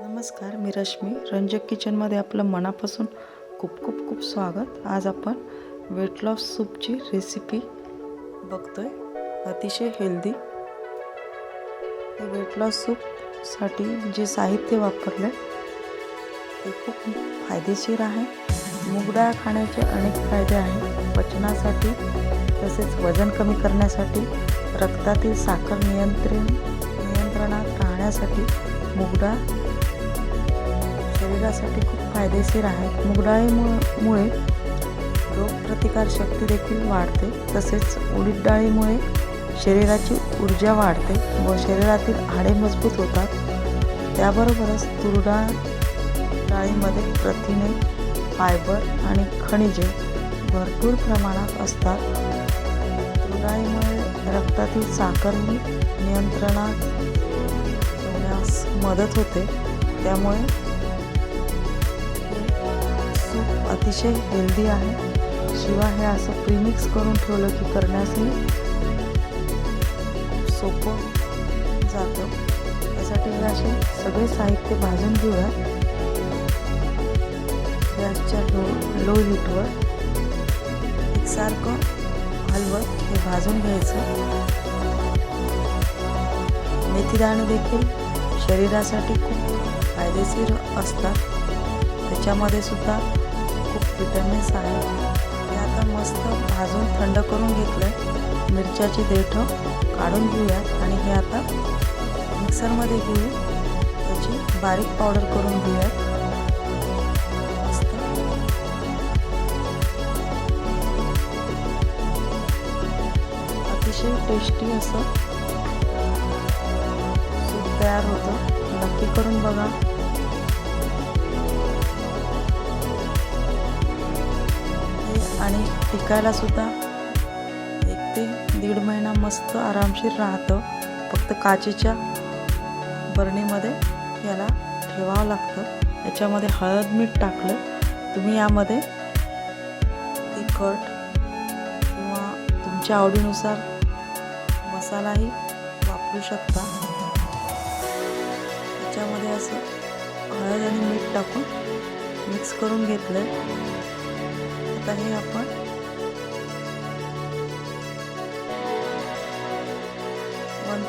नमस्कार मी रश्मी. रंजक किचनमध्ये आपलं मनापासून खूप खूप खूप स्वागत. आज आपण वेट लॉस सूपची रेसिपी बघतोय. अतिशय हेल्दी हे वेट लॉस सूपसाठी जे साहित्य वापरलं ते खूप फायदेशीर आहे. मुगडाळ खाण्याचे अनेक फायदे आहेत. पचनासाठी तसेच वजन कमी करण्यासाठी रक्तातील साखर नियंत्रण नियंत्रणात राहण्यासाठी मुगडाळ शरीरासाठी खूप फायदेशीर आहे. मुगडाळीमुळे रोगप्रतिकारशक्ती देखील वाढते. तसेच उडीद डाळीमुळे शरीराची ऊर्जा वाढते व शरीरातील हाडे मजबूत होतात. त्याबरोबरच तुरडाळ डाळीमध्ये प्रथिने फायबर आणि खनिजे भरपूर प्रमाणात असतात. तुरडाळीमुळे रक्तातील साखर नियंत्रणात ठेवण्यास मदत होते. त्यामुळे सूप अतिशय हेल्दी आहे. शिवाय हे असं प्रीमिक्स करून ठेवलं की करण्यासही सोपं जातं. त्यासाठी हे असे सगळे साहित्य भाजून घेऊया. गॅसच्या लो लो हीटवर एकसारखं हलवत हे भाजून घ्यायचं. मेथीदाणे देखील शरीरासाठी खूप फायदेशीर असतात. त्याच्यामध्ये सुद्धा विटॅमिन्स सांगितलं हे आता मस्त भाजून थंड करून घेतलं आहे मिरच्याची देठं काढून घेऊयात आणि हे आता मिक्सरमध्ये घेऊ त्याची बारीक पावडर करून घेऊया. मस्त. अतिशय टेस्टी असं. सूप तयार होतं. नक्की करून बघा. टिकायला सुद्धा एक ते दीड महिना मस्त आरामशीर राहतं. फक्त काचेच्या बरणीमध्ये याला ठेवावं लागतं. याच्यामध्ये हळद मीठ टाकलं. तुम्ही यामध्ये तिखट किंवा तुमच्या आवडीनुसार मसालाही वापरू शकता. त्याच्यामध्ये असं हळद आणि मीठ टाकून मिक्स करून घेतलं आता हे आपण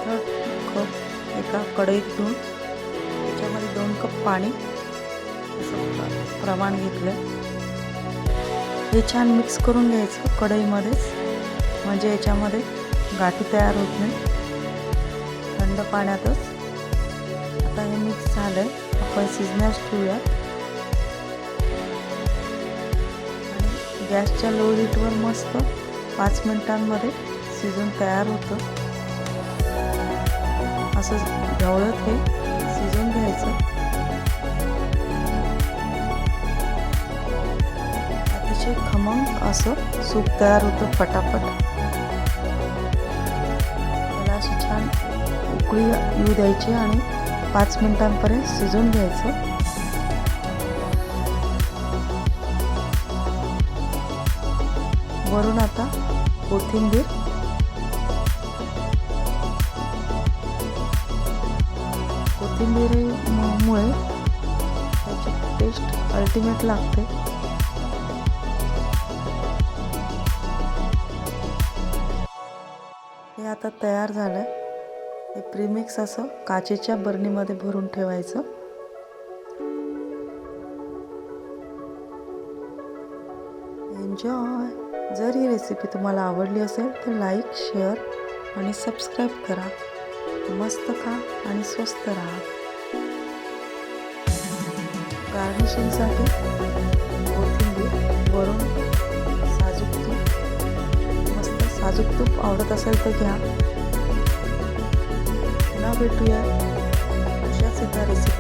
वन कप एका कढईत घेऊन त्याच्यामध्ये दोन कप पाणी असं प्रमाण घेतलं हे छान मिक्स करून घ्यायचं कढईमध्येच. म्हणजे याच्यामध्ये गाठी तयार होत नाही. थंड पाण्यातच. आता हे मिक्स झालं आहे आपण शिजण्यास ठेवूयात गॅसच्या लो हीटवर मस्त पाच मिनिटांमध्ये शिजून तयार होतं. असं ढवळत हे शिजून घ्यायचं. अतिशय खमंग असं सूप तयार होतं पटापट. त्याला अशी छान उकळी येऊ द्यायची आणि पाच मिनिटांपर्यंत शिजून घ्यायचं. वरून आता कोथिंबीर कोथिंबीरमुळे त्याची टेस्ट अल्टिमेट लागते. हे आता तयार झालं हे प्रीमिक्स असं काचेच्या बरणीमध्ये भरून ठेवायचं. एन्जॉय जर ही रेसिपी तुम्हाला आवडली असेल तर लाईक शेअर आणि सबस्क्राईब करा. मस्त खा आणि स्वस्त राहा. गार्निशिंगसाठी कोथिंबीर वरून साजूक तूप. मस्त साजूक तूप आवडत असेल तर घ्या. पुन्हा भेटूया अशाच एका रेसिपी